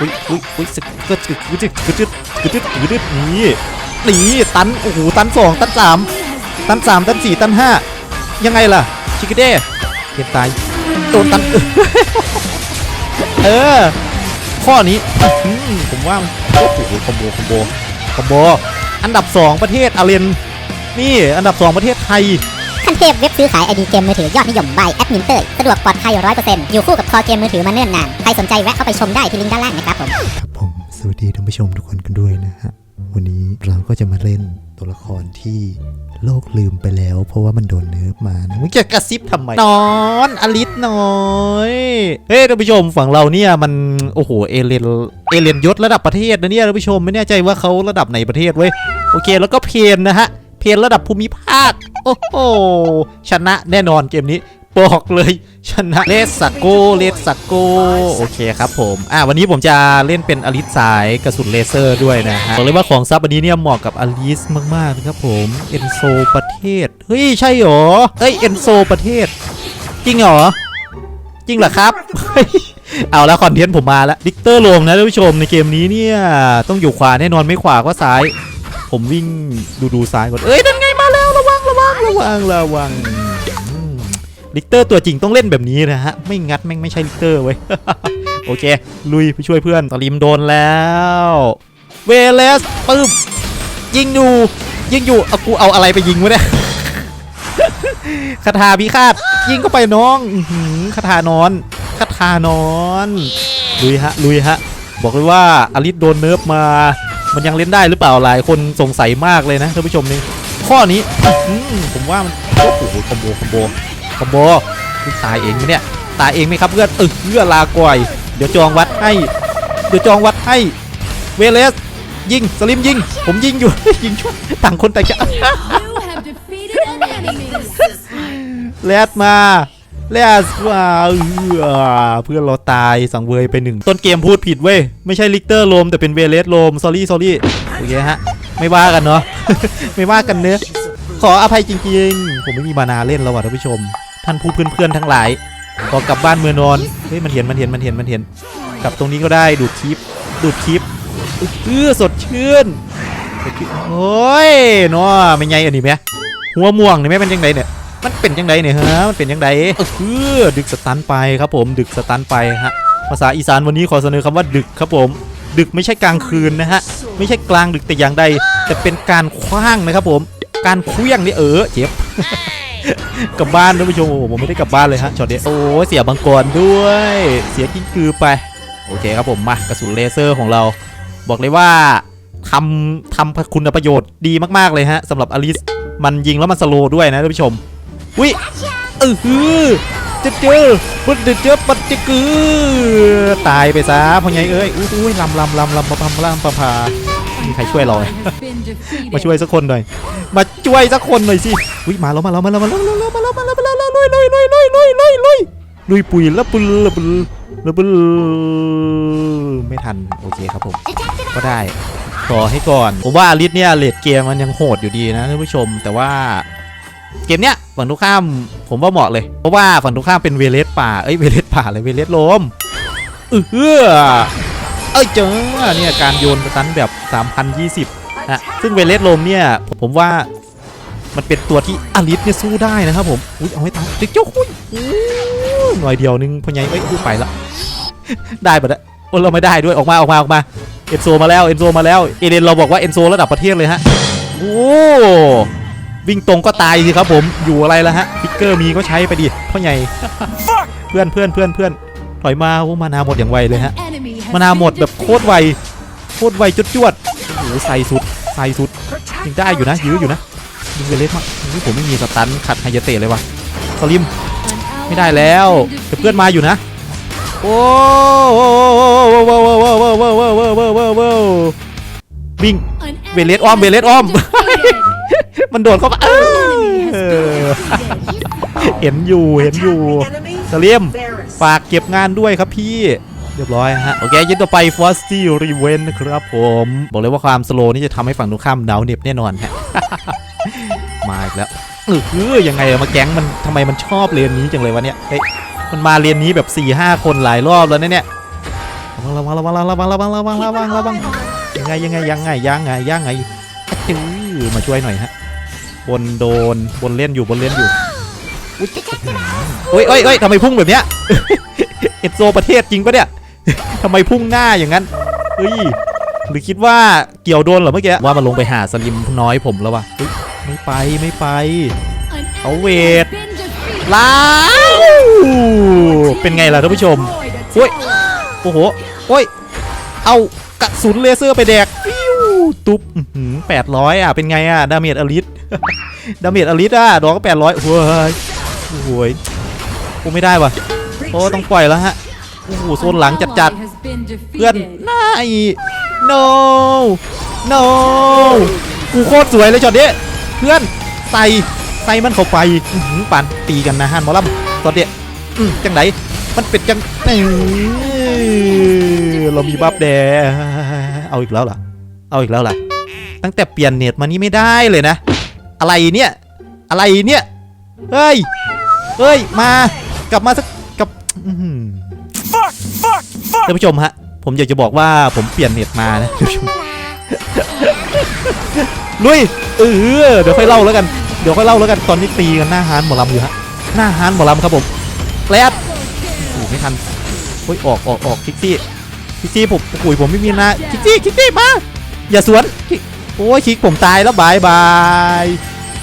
อุ้ยอุ้ยอุ้ยสก็จึกกึดจึกกึดจึกกึดจึกกึดจึกนี่นี่ตันโอ้โหตันสองตันสามตันสามตันสี่ตันห้ายังไงล่ะชิคกี้เด้เกมตายโดนตันเออข้อนี้ผมว่าโอ้โหคอมโบคอมโบคอมโบอันดับสองประเทศอาเรนนี่อันดับสองประเทศไทย ขั้นเทพเว็บซื้อขายไอดีเกมมือถือยอดนิยม by แอดมินเตอร์สะดวกปลอดภัย100%อยู่คู่กับคอเกมมือถือมาเนิ่นนาน ใครสนใจแวะเข้าไปชมได้ที่ลิงก์ด้านล่างนะครับผมครับผมสวัสดีท่านผู้ชมทุกคนกันด้วยนะฮะ วันนี้เราก็จะมาเล่นตัวละครที่โลกลืมไปแล้ว เพราะว่ามันโดนเนิร์ฟมานะมึงจะกระซิบทำไมนอนอลิสน้อยเฮ้ยท่านผู้ชมฝั่งเราเนี่ยมันโอ้โหเอเลนเอเลนยศระดับประเทศนะเนี่ยท่านผู้ชมไม่แน่ใจว่าเขาระดับไหนประเทศเว้ยโอเคแล้วก็เพนนะฮะ เพนระดับภูมิภาค โอ้โห ชนะแน่นอนเกมนี้ บอกเลยชนะเลสสักโกเลสสักโกโอเคครับผมอ่าวันนี้ผมจะเล่นเป็นอลิสสายกระสุนเลเซอร์ด้วยนะฮะบอกเลยว่าของซับอันนี้เนี่ยเหมาะกับอลิสมากๆนะครับผมเอนโซประเทศ เฮ้ย ใช่เหรอเอ้ยเอนโซประเทศ จริงเหรอ จริงเหรอครับเฮ้ยเอาแล้วคอนเทนต์ผมมาแล้วดิกเตอร์ลงนะท่านผู้ชมในเกมนี้เนี่ย ต้องอยู่ขวาแน่นอนไม่ขวาก็ซ้าย ผมวิ่งดูดูซ้ายก่อนเอ้ยนั่นไงมาแล้วระวังระวังระวังระวังอืมลิกเตอร์ตัวจริงต้องเล่นแบบนี้นะฮะ ไม่งัดแม่งไม่ใช่ลิกเตอร์เว้ย โอเค ลุยไปช่วยเพื่อนตอลิมโดนแล้ว เวเลสปึ๊บยิงอยู่ ยิงอยู่เอากูเอาอะไรไปยิงวะเนี่ยคาถาพิฆาตยิงเข้าไปน้องอื้อหือคาถานอนคาถานอน ลุยฮะ ลุยฮะ บอกเลยว่าอลิสโดนเนิร์ฟมา มันยังเล่นได้หรือเปล่าหลายคนสงสัยมากเลยนะท่านผู้ชมนี่ข้อนี้อื้อหือผมว่ามันโอ้โหคอมโบคอมโบคอมโบนี่ตายเองไหมเนี่ยตายเองไหมครับเพื่อนเออเพื่อลาก่อยเดี๋ยวจองวัดให้ เดี๋ยวจองวัดให้เวเลสยิงสลิมยิง ผมยิงอยู่ยิงช่วยต่างคนต่างจะ You have defeated an enemy. แลดมา แลดมาเออเพื่อนเราตายสังเวยไปหนึ่งต้นเกมพูดผิดเว้ย ไม่ใช่ลิกเตอร์โลมแต่เป็นเวเลสโลม s อรี่ s อรี่โอเคฮะ ไม่ว่ากันเนาะไม่ว่ากันเนื้อะขออภัยจริงๆ ผมไม่มีมานาเล่นแล้วว่ะท่านผู้ชม ท่านผู้เพื่อนๆทั้งหลายขอกลับบ้านเมือนอนเฮ้ยมันเห็นมันเห็นมันเห็นมันเห็นกลับตรงนี้ก็ได้ดูดคลิปดูดคลิปเออสดชื่นสดชื่นโอ้ยเนาะไม่ไงอันนี้ไหมหัวม่วงนี่ไหมเป็นยังไงเนี่ย มันเป็นยังไงเนี่ยฮะ มันเป็นยังไงเออดึกสตันไปครับผม ดึกสตันไปฮะ ภาษาอีสานวันนี้ขอเสนอคำว่าดึกครับผม ดึกไม่ใช่กลางคืนนะฮะ ไม่ใช่กลางดึกแต่อย่างใด แต่เป็นการคว้างนะครับผม การเคลี้ยงนี่เออเจ็บกลับบ้านท่านผู้ชมผมไม่ได้กลับบ้านเลยฮะช็อตเนี้ยโอ้เสียบังกรด้วย เสียกิ้งกือไป โอเคครับผมมากระสุนเลเซอร์ของเรา บอกเลยว่าทำทำคุณประโยชน์ดีมากๆเลยฮะสำหรับอลิสมันยิงแล้วมันสโลด้วยนะท่านผู้ชม วิเออฮือจะเจอมันจะเจอปัดจจกือตายไปซะพ่อใหญ่เอ้ยอุ้ยลำลำลำลำปะพำลำปะพามีใครช่วยเราไหมมาช่วยสักคนหน่อย มาช่วยสักคนหน่อยสิวิมาแล้วมาแล้วมาแล้วมาแล้วมาแล้วมาแล้วมาแล้วมาแล้วลุยลุยลุยลุยลุยลุยลุยลุยปุยแล้วปุลแล้วปุลแล้วปุลไม่ทันโอเคครับผมก็ได้ต่อให้ก่อนผมว่าอลิสเนี่ยเลดเกมมันยังโหดอยู่ดีนะท่านผู้ชม แต่ว่า เกมเนี้ยฝั่งตรงข้ามผมว่าเหมาะเลย เพราะว่าฝั่งตรงข้ามเป็นเวเลสป่า เอ้ยเวเลสป่าอะไรเวเลสลมเออเฮ้อเอ้ยเจอเนี่ยการโยนสตันแบบ 3020นะซึ่งเวเลสลมเนี่ยผมว่ามันเป็นตัวที่อลิสเนี่ยสู้ได้นะครับผมอุ้ยเอาให้ตายติ๊กเจ้าคุยหน่อยเดียวนึงพญายเอ้ยอู้ไปละได้ปะเนี่ยโอ้เราไม่ได้ด้วยออกมาออกมาออกมาเอ็นโซมาแล้วเอ็นโซมาแล้วเอเดนเราบอกว่าเอ็นโซระดับประเทศเลยฮะโอ้ วิ่งตรงก็ตายสิครับผมอยู่อะไรแล้วฮะฟิกเกอร์มีก็ใช้ไปดิพ่อใหญ่เพื่อนเพื่อนเพื่อนเพื่อนถอยมาโอ้มานาหมดอย่างไวเลยฮะมานาหมดแบบโคตรไวโคตรไวจุดจวดโอ้โหใส่สุดใส่สุดยังได้อยู่นะยื้ออยู่นะยิงไปเล็กมากโอ้โหผมไม่มีสตันขัดไฮยาเตะเลยว่ะสลิมไม่ได้แล้วแต่เพื่อนมาอยู่นะโอ้โหวิ่งเวเลสอ้อมเวเลสอ้อม มันโดดเข้ามาเอ An อ enemy has been defeated. เห็นอยู่เห็นอยู่สเลียมฝากเก็บงานด้วยครับพี่เรียบร้อยฮะ โอเคยินต่อไป f o s t y r e v e n นะครับผม บอกเลยว่าความสโลว์นี่จะทำให้ฝั่งตรงข้ามดาวเหน็บแน่นอนฮะ มาอีกแล้วเออคือยังไงอะมาแก๊งมันทำไมมันชอบเรียนนี้จังเลยวะเนี่ยเฮ้ยมันมาเรียนนี้แบบ4ี่ห้าคนหลายรอบแล้วนะเนี่ยระวังระวังระวังระวังระวังระวังระวังยังไงยังไงยังไงยังไงยังไงอะจื้อมาช่วยหน่อยฮะ บนโดนบนเล่นอยู่บนเล่นอยู่อุ๊ยโอ้ยโอ้ยโอ้ยทำไมพุ่งแบบเนี้ยเอ็ดโซประเทศจริงปะเนี่ยทำไมพุ่งหน้าอย่างนั้นเฮ้ยหรือคิดว่าเกี่ยวโดนเหรอเมื่อกี้ว่ามันลงไปหาสลิมน้อยผมแล้ววะเฮ้ยไม่ไปไม่ไป An Oh, ally wait. has been defeated. ล้าวเป็นไงล่ะท่านผู้ชม Destroyed a Ui. tower. โอ้โหโอ้ยเอากระสุนเลเซอร์ไปแดกฟิวตุ๊บแปดร้อยอะเป็นไงอะดาเมจอลิส ดาเมจอลิสอะดอกก็แปดร้อยโอ้ยโอ้โหยโอ้ไม่ได้ว่ะโอ้ต้องปล่อยแล้วฮะโอ้โหโซนหลังจัดๆเพื่อนนาย no no กูโคตรสวยเลยช็อตนี้เพื่อนใส่ใส่มันเข้าไปปั่นตีกันนะฮันมอลำตอนเนี้ยอืมจังไหนมันเป็นจังเอ้ยเรามีบัฟแดเอาอีกแล้วเหรอเอาอีกแล้วเหรอตั้งแต่เปลี่ยนเน็ตมานี่ไม่ได้เลยนะ อะไรเนี่ย อะไรเนี่ย เฮ้ย เฮ้ย มา กลับมาสักกลับอื้อหือท่านผู้ชมฮะ ผมอยากจะบอกว่าผมเปลี่ยนเน็ตมานะท่านผู้ชมลุย เออ เดี๋ยวค่อยเล่าแล้วกัน เดี๋ยวค่อยเล่าแล้วกัน ตอนนี้ตีกันหน้าฮานหมอลำอยู่ฮะ หน้าฮานหมอลำครับผมแรดโอ้โหไม่ทันเฮ้ยออกออกออกคิกซี่คิกซี่ผมโอ้ยผมไม่มีนะคิกซี่คิกซี่มา อย่าสวนคิกโอ้ยคิกผมตายแล้วบายบาย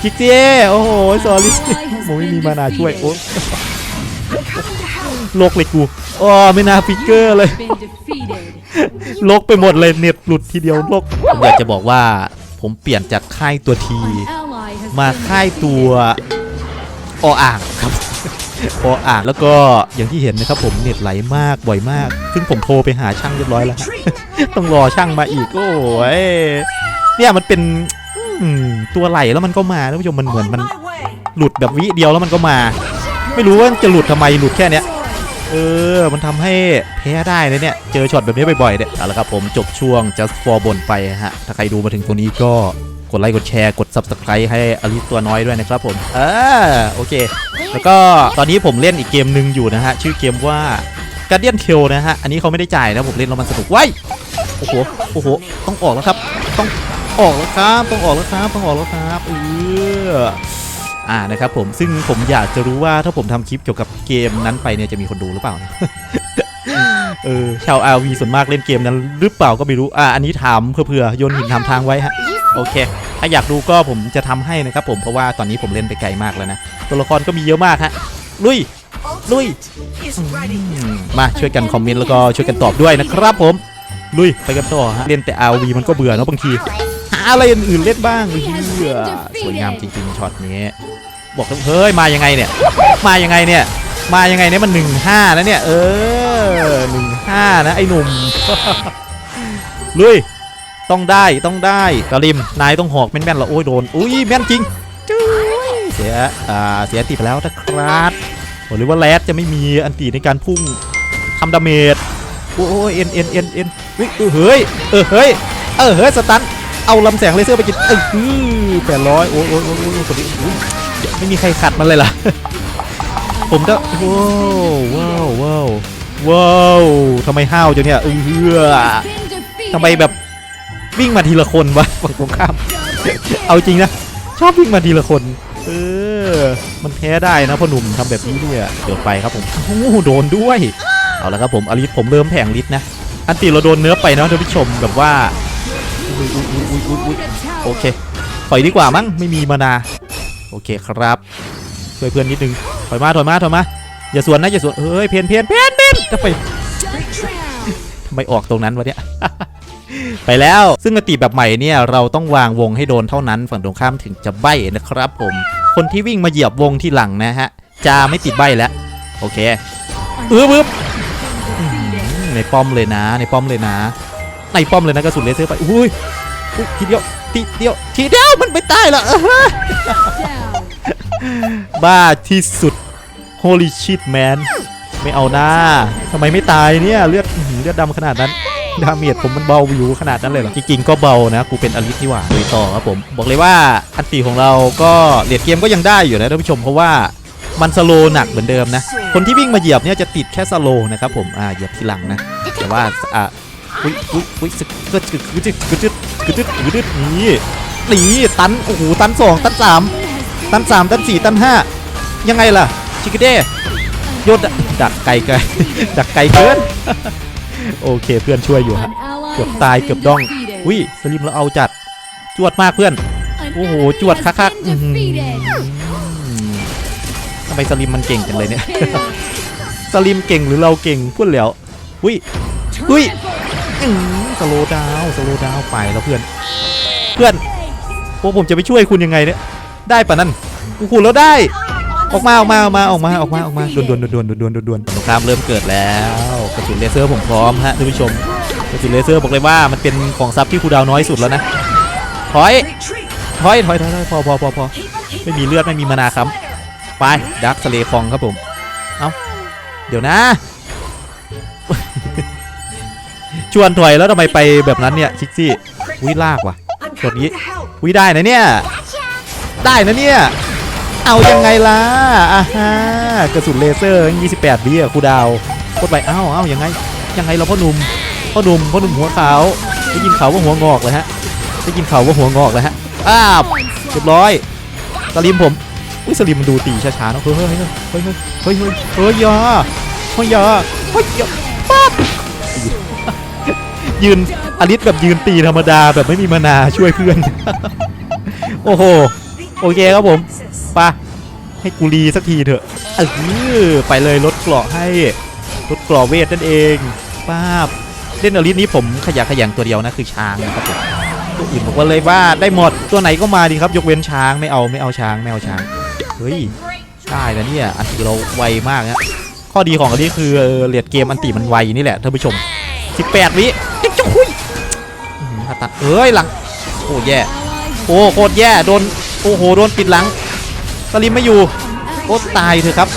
คิกซี่โอ้โหสอรี่ผมไม่มีมานาช่วยโอ้โลกเลยกูอ๋อไม่น่าฟิกเกอร์เลย Been defeated. โลกไปหมดเลยเน็ตหลุดทีเดียวโลกผมอยากจะบอกว่าผมเปลี่ยนจากค่ายตัวที An ally has มา been ค่ายตัวออ่างครับออ่างแล้วก็อย่างที่เห็นนะครับผมเน็ตไหลมากบ่อยมาก ซึ่งผมโทรไปหาช่างเรียบร้อยแล้วฮะต้องรอช่างมาอีกโอ้ยเนี่ยมันเป็นอืม ตัวไหลแล้วมันก็มาท่านผู้ชมมันเหมือนมันหลุดแบบวิเดียวแล้วมันก็มา ไม่รู้ว่าจะหลุดทำไมหลุดแค่เนี้ยเออ มันทำให้แพ้ได้นะเนี่ย เจอช็อตแบบนี้บ่อยๆเนี่ยเอาละครับผมจบช่วง just for บนไปฮะ ถ้าใครดูมาถึงตรงนี้ก็กดไลค์กดแชร์กด subscribe ให้อลิสตัวน้อยด้วยนะครับผมเออโอเค แล้วก็ตอนนี้ผมเล่นอีกเกมหนึ่งอยู่นะฮะ ชื่อเกมว่า Guardian t a l นะฮะ อันนี้เขาไม่ได้จ่ายนะผมเล่นแล้วมันสนุกไว้ยโอ้โห โอ้โห ต้องออกแล้วครับ ต้อง ออกแล้วครับต้องออกแล้วครับต้องออกแล้วครับเอออ่านะครับผมซึ่งผมอยากจะรู้ว่าถ้าผมทำคลิปเกี่ยวกับเกมนั้นไปเนี่ยจะมีคนดูหรือเปล่านะเออชาว RV ส่วนมากเล่นเกมนั้นหรือเปล่าก็ไม่รู้อ่าอันนี้ถามเผื่อๆโยนหินถาทางไว้ฮะโอเค ถ้าอยากดูก็ผมจะทำให้นะครับผมเพราะว่าตอนนี้ผมเล่นไปไกลมากแล้วนะตัวละครก็มีเยอะมากฮะลุยลุยมาช่วยกันคอมเมนต์แล้วก็ช่วยกันตอบด้วยนะครับผมลุยไปกันต่อฮะเล่นแต่ RV มันก็เบื่อเนอะบางที อะไรอื่นๆเล่นบ้างเฮ้ยสวยงามจริงๆช็อตนี้ บอกแล้วเฮ้ยมายังไงเนี่ย มายังไงเนี่ย มายังไงเนี่ยมันหนึ่งห้าแล้วเนี่ย เออหนึ่งห้านะไอ้หนุ่มลุยต้องได้ต้องได้กาลิมนายต้องหอกแม่นๆละโอ้ยโดนอุ้ยแม่นจริงจุ้ยเสียอ่าเสียอันติไปแล้วนะครับบอกเลยว่าแรดจะไม่มีอันติในการพุ่งทำดาเมจโอ้ยเอ็นเอ็นเอ็นเอ็นอุ๊ยเออเฮ้ยเออเฮ้ยเออเฮ้ยสตัน เอาลำแสงเลเซอร์ไปกินเออแปดร้อยโอ้ยโอ้ยโอ้ยโอ้ยคนนี้อุ๊ยเดี๋ยวไม่มีใครขัดมันเลยล่ะ ผมก็ว้าวว้าวว้าวว้าวทำไมห้าวจังเนี่ยเออ Been defeated. ทำไมแบบวิ่งมาทีละคนวะฝั่งตรงข้าม เอาจริงนะ ชอบวิ่งมาทีละคน เออ มันแพ้ได้นะพ่อหนุ่มทำแบบนี้เนี่ยเดี๋ยวไปครับผมโอ้โหโดนด้วย เอาละครับผมอลิสผมเริ่มแผงลิสนะ อันตีเราโดนเนื้อไปนะท่านผู้ชมแบบว่า อุ๊ยอุ๊ยอุ๊ยอุ๊ยอุ๊ยอุ๊ยโอเคถอยดีกว่ามั้งไม่มีมานาโอเคครับช่วยเพื่อนนิดนึงถอยมาถอยมาถอยมาอย่าสวนนะอย่าสวนเฮ้ยเพนเพนเพนเพนจะไปทำไมออกตรงนั้นวะเนี่ยไปแล้วซึ่งกติแบบใหม่เนี่ยเราต้องวางวงให้โดนเท่านั้นฝั่งตรงข้ามถึงจะใบนะครับผม คนที่วิ่งมาเหยียบวงที่หลังนะฮะจะไม่ติดใบแล้วโอเคเออปึ๊บอื้อหือในป้อมเลยนะ ในป้อมเลยนะ ในป้อมเลยนะกระสุนเลเซอร์ไปอุ้ยอุ๊ยทีเดียวทีเดียวทีเดียวมันไม่ตายเหรอ Down. บ้าที่สุด holy shit man ไม่เอาหน้าทำไมไม่ตายเนี่ยเลือดอื้อหือเลือดดำขนาดนั้นดาเมจผมมันเบาอยู่ขนาดนั้นเลยเหรอ จริงๆ ก็เบานะ กูเป็นอลิสที่หว่าลุยต่อครับผม บอกเลยว่าอันตีของเราก็เลียดเกมก็ยังได้อยู่นะท่านผู้ชมเพราะว่ามันสโลว์หนักเหมือนเดิมนะ คนที่วิ่งมาเหยียบเนี่ยจะติดแค่สโลว์นะครับผม อ่าเหยียบทีหลังนะ แต่ว่าอะ อุ้ยอุ้ยอุ้ยสกึดกึดกึดกึดกึดกึดกึดนี่นี่ตันโอ้โหตันสองตันสามตันสามตันสี่ตันห้ายังไงล่ะชิคเด้ยดดักไกลเกลดักไกลเกินโอเคเพื่อนช่วยอยู่ฮะเกือบตายเกือบดองอุ้ยสลิมเราเอาจัดจวดมากเพื่อนโอ้โหจวดคักๆทำไมสลิมมันเก่งจังเลยเนี่ยสลิมเก่งหรือเราเก่งพูดแล้วอุ้ยอุ้ย สโลดาวสโลดาวไปแล้วเพื่อน เพื่อนพวกผมจะไปช่วยคุณยังไงเนี่ย ได้ปะนั่นกูคุณแล้วได้ ออกมาออกมาออกมาออกมาออกมาออกมาดวนดวนดวนดวนดวนดวนดวนสงครามเริ่มเกิดแล้วกระสุนเลเซอร์ผมพร้อมฮะท่านผู้ชมกระสุนเลเซอร์บอกเลยว่ามันเป็นของซับที่คูดาวน้อยสุดแล้วนะถอยถอยถอยถอยถอยพอพอพอพอไม่มีเลือดไม่มีมานาครับไปดักสเลคองครับผม เอ้า เดี๋ยวนะ ชวนถอยแล้วทำไมไปแบบนั้นเนี่ยชิกซี่วิลากว่ะกดนี้วิได้นะเนี่ย ได้นะเนี่ย เอายังไงล่ะอ่าฮะกระสุนเลเซอร์28วิอะครูดาวกดไปอ้าเอ้าวยังไง ยังไงเราพ่อหนุ่มพ่อหนุ่มพ่อหนุ่มหัวขาวได้ยินเข่าว่าหัวงอกเลยฮะได้ยินเข่าว่าหัวงอกเลยฮะอ้าวเรียบร้อยสลิมผมอุ้ยสลิมมันดูตีช้าๆเนอะเฮ้ยเฮ้ยเฮ้ยเฮ้ยเฮ้ยเฮ้ยเฮ้ยอยาเฮ้ยยาเฮ้ยอยาปั๊บ ยืนอลิสแบบยืนตีธรรมดาแบบไม่มีมานาช่วยเพื่อน โอ้โห โอเคครับผมไปะให้กูรีสักทีเถอะเออไปเลยลดเกราะให้ลดเกราะเวทนั่นเองป้าบเล่นอลิสนี้ผมขยักขยันตัวเดียวนะคือช้างนะครับผมตัวอื่นบอกว่าเลยว่าได้หมดตัวไหนก็มาดีครับยกเว้นช้างไม่เอาไม่เอาช้างไม่เอาช้างเฮ้ยได้นะเนี่ยอันตีเราไวมากนะข้อดีของอันนี้คือเออเลียดเกมอันตีมันไวนี่แหละท่านผู้ชม 18 วิจิ๊กจุ๊ยหือผ่าตัดเอ้ยหลัง โอ้แย่ โอ้โคตรแย่โดน โอ้โหโดนปิดหลังสลิมไม่อยู่โอ้ตายเถอะครับ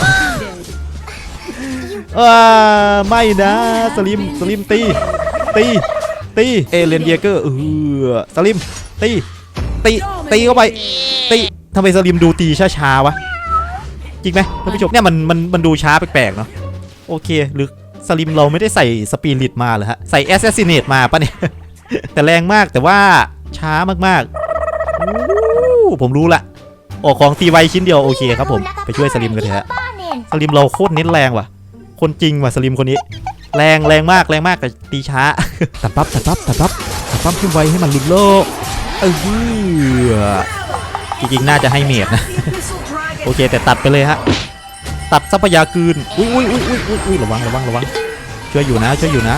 เออไม่นะสลิมสลิมตีตีตีเอเลนเยเกอร์เออสลิมตีตีตีเข้าไปตีทำไมสลิมดูตีช้าๆวะจริงไหมท่านผู้ชมเนี่ยมันมันมันดูช้าแปลกๆเนาะโอเคหรือ สลิมเราไม่ได้ใส่สปีริตมาเหรอฮะ ใส่แอสซ s ซิเนตมาปะเนี่ย แต่แรงมากแต่ว่าช้ามากๆอู้ผมรู้ละออกของตีไวชิ้นเดียวโอเคครับผม ไปช่วยสลิมกันเถอะฮะสลิมเราโคตรเน้นแรงว่ะ คนจริงว่ะสลิมคนนี้ แรงแรงมากแรงมากแต่ตีช้า ตัดปั๊บตัดปั๊บตัดปั๊บตัดปั๊บขึ้นไวให้มันหลุดโลกเออจริงๆน่าจะให้เมดนะ โอเคแต่ตัดไปเลยฮะ ตัดทรัพยากรอุ้ยอุ้ยอุ้ยอุ้ยอุ้ยอุ้ยระวังระวังระวังช่วยอยู่นะช่วยอยู่นะ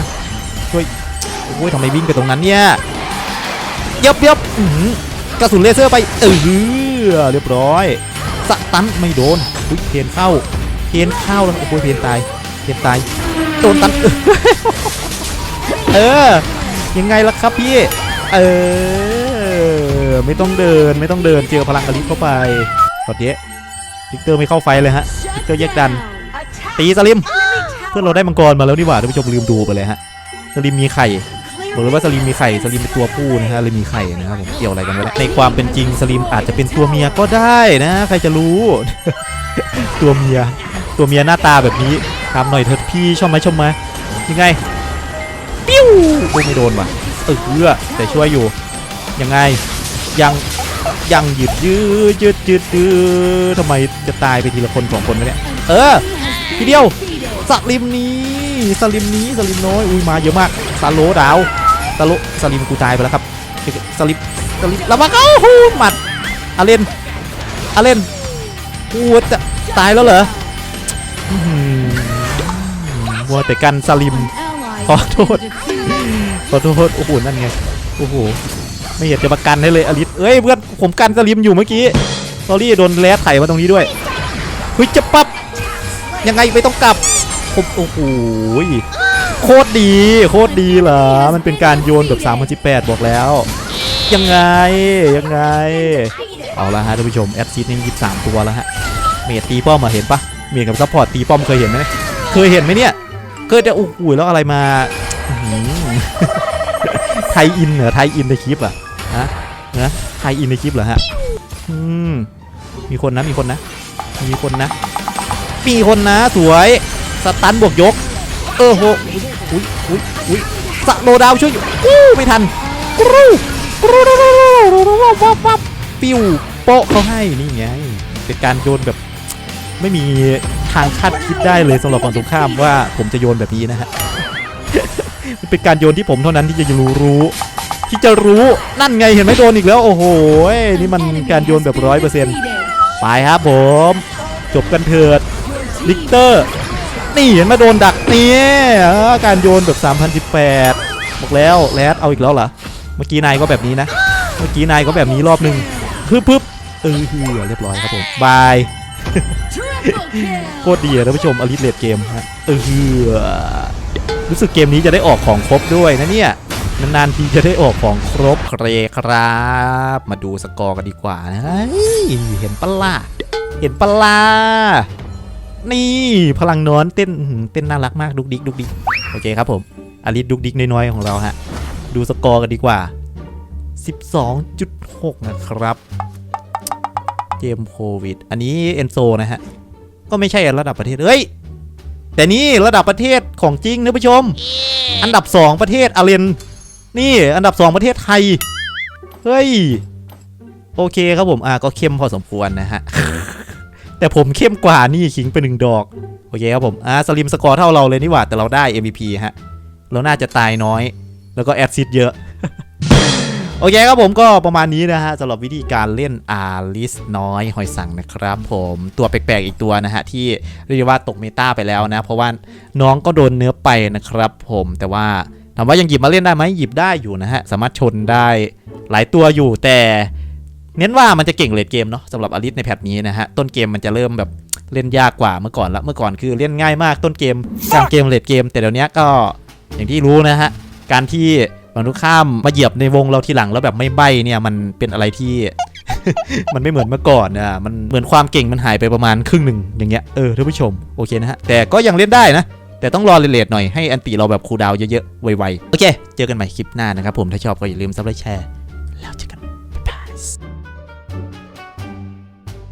ช่วยโอ้ยทำไมวิ่งไปตรงนั้นเนี่ยยับยับกระสุนเลเซอร์ไปเออเรียบร้อยสตันไม่โดนอุ้ยเพียนเข้าเพียนเข้าแล้วโอ้โหเพียนตายเพียนตายโดนตันเออยังไงล่ะครับพี่เออไม่ต้องเดินไม่ต้องเดินเจอพลังอลิสเข้าไปกดเยะ พิกเตอร์ไม่เข้าไฟเลยฮะพิกเตอร์แยกดัน ตีสลิม เพื่อนเราได้มังกรมาแล้วนี่หว่าท่านผู้ชมลืมดูไปเลยฮะ สลิมมีไข่บอกเลยว่าสลิมมีไข่สลิมเป็นตัวผู้นะฮะเลยมีไข่นะครับผมเกี่ยวอะไรกันวะเนี่ยในความเป็นจริงสลิมอาจจะเป็นตัวเมียก็ได้นะ ใครจะรู้ ตัวเมีย ตัวเมียหน้าตาแบบนี้ถามหน่อยเถอะพี่ชอบไหมชอบไหมยังไงปิ้วโอ้ยไม่โดนว่ะเออเพื่อแต่ช่วยอยู่ยังไงยัง ยังยืดยืดยืดยืดยืดทำไมจะตายไปทีละคนสองคนวะเนี่ย เออ ทีเดียวสลิมนี้สลิมนี้สลิมน้อย อุ้ยมาเยอะมากสโลดาวสโลสลิมกูตายไปแล้วครับสลิมสลิมระวังเอ้าหูหมัดอาเลนอาเลนกูจะตายแล้วเหรออื้อหือมัวแต่กันสลิมขอโทษขอโทษโอ้โหนั่นไงโอ้โห ไม่เห็นจะประกันให้เลยอลิสเอ้ยเพื่อนผมกันสลิมอยู่เมื่อกี้สอรี่โดนแลดไถมาตรงนี้ด้วยเฮ้ยจะปั๊บยังไงไม่ต้องกลับผมโอ้โหโคตรดี โคตรดีเหรอ มันเป็นการโยนแบบ3 018บอกแล้ว ยังไง ยังไง เอาละฮะท่านผู้ชม แอดซีดนี่23ตัวแล้วฮะ เมดตีป้อมมาเห็นปะเมดกับซัพพอร์ตตีป้อมเคยเห็นไหมเคยเห็นไหมเนี่ย เคยจะโอ้โหแล้วอะไรมาไทยอินเหรอไทยอินในคลิปอะ ฮะนะไทยอินในคลิปเหรอฮะอืมมีคนนะมีคนนะ มีคนนะ มีคนนะสวยสตันบวกยก เออโหอุ้ยอุ้ยอุ้ยสโลดาวช่วยอยู่อู้ไม่ทันกรูกรูวับวับปิวโปะเขาให้นี่ไงเป็นการโยนแบบไม่มีทางคาดคิดได้เลยสำหรับฝั่งตรงข้ามว่าผมจะโยนแบบนี้นะฮะเป็นการโยนที่ผมเท่านั้นที่จะรู้รู้ ที่จะรู้นั่นไงเห็นไหมโดนอีกแล้ว โอ้โหนี่มันการโยนแบบร้อยเปอร์เซ็นต์ไปครับผม จบกันเถิดลิกเตอร์ นี่เห็นไหมาโดนดักนี่เออการโยนแบบ 3018บอกแล้วแรดเอาอีกแล้วเหรอเมื่อกี้นายก็แบบนี้นะ เมื่อกี้นายก็แบบนี้รอบหนึ่งปึ๊บปึ๊บเออเเรียบร้อยครับผมบายโคตรดีอะท่านผู้ชมอลิสเลดเกมฮะเออเหือรู้สึกเกมนี้จะได้ออกของครบด้วยนะเนี่ย นานๆทีจะได้ออกของครบเครครับ มาดูสกอร์กันดีกว่านะเห็นปะล่ะเห็นปะล่ะนี่พลังนอนเต้นเต้นน่ารักมากดุกดิกดุกดิกโอเคครับผมอลิสดุกดิกน้อยๆของเราฮะดูสกอร์กันดีกว่า 12.6 นะครับเกมโควิด อันนี้เอนโซนะฮะ ก็ไม่ใช่ระดับประเทศเฮ้ย แต่นี่ระดับประเทศของจริงนะผู้ชม อันดับ 2 ประเทศอาเลน นี่อันดับ 2 ประเทศไทย เฮ้ย โอเคครับผมอะก็เข้มพอสมควรนะฮะ แต่ผมเข้มกว่านี่ขิงไปหนึ่งดอก โอเคครับผมอะสลิมสกอร์เท่าเราเลยนี่หว่า แต่เราได้ MVP ฮะ เราน่าจะตายน้อย แล้วก็แอดซิดเยอะโอเคครับผมก็ประมาณนี้นะฮะสำหรับวิธีการเล่นอาลิสน้อยหอยสังนะครับผมตัวแปลกๆอีกตัวนะฮะ ที่เรียกว่าตกเมตาไปแล้วนะ เพราะว่าน้องก็โดนเนื้อไปนะครับผมแต่ว่า ถามว่ายังหยิบมาเล่นได้ไหมหยิบได้อยู่นะฮะ สามารถชนได้หลายตัวอยู่แต่เน้นว่ามันจะเก่งเลดเกมเนาะสำหรับอลิสในแพทนี้นะฮะ ต้นเกมมันจะเริ่มแบบเล่นยากกว่าเมื่อก่อนละเมื่อก่อนคือเล่นง่ายมากต้นเกมกลางเกมเลดเกม แต่เดี๋ยวนี้ก็อย่างที่รู้นะฮะ การที่ฝั่งตรงข้ามมาเหยียบในวงเราทีหลังแล้วแบบไม่ใบเนี่ยมันเป็นอะไรที่ มันไม่เหมือนเมื่อก่อนนะมันเหมือนความเก่งมันหายไปประมาณครึ่งหนึ่งอย่างเงี้ยเออท่านผู้ชมโอเคนะฮะแต่ก็ยังเล่นได้นะ แต่ต้องรอเลทๆหน่อยให้อันติเราแบบคูดาวเยอะๆ ไวๆ โอเค เจอกันใหม่คลิปหน้านะครับผม ถ้าชอบก็อย่าลืมซับและแชร์ แล้วเจอกันบ๊ายบาย